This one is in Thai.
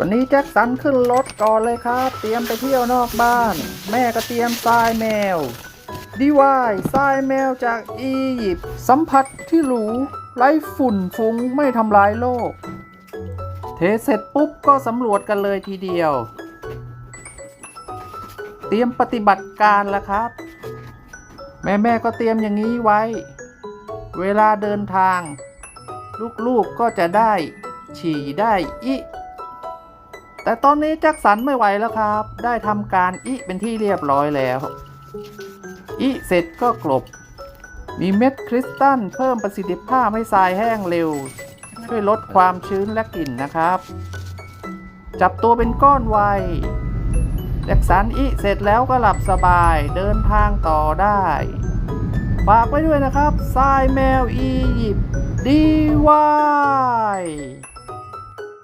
วันนี้แจ็คสันขึ้นรถก่อนเลยครับ เตรียมไปเที่ยวนอกบ้าน แม่ก็เตรียมทรายแมวดีวายทรายแมวจากอียิปต์สัมผัสที่หรูไร้ฝุ่นฟุ้งไม่ทำลายโลก เทเสร็จปุ๊บก็สำรวจกันเลยทีเดียว เตรียมปฏิบัติการแล้วครับ แม่แม่ก็เตรียมอย่างนี้ไว้ เวลาเดินทาง ลูกๆก็จะได้ ฉี่ได้อิ แต่ตอนนี้แจ็คสันไม่ไหวแล้วครับ ได้ทำการอิเป็นที่เรียบร้อยแล้วอิเสร็จก็กลบ มีเม็ดคริสตัลเพิ่มประสิทธิภาพให้ทรายแห้งเร็ว ช่วยลดความชื้นและกลิ่นนะครับ จับตัวเป็นก้อนไวแจ็คสันอิเสร็จแล้วก็หลับสบายเดินทางต่อได้ฝากไว้ด้วยนะครับทรายแมวอียิปต์ดีวาย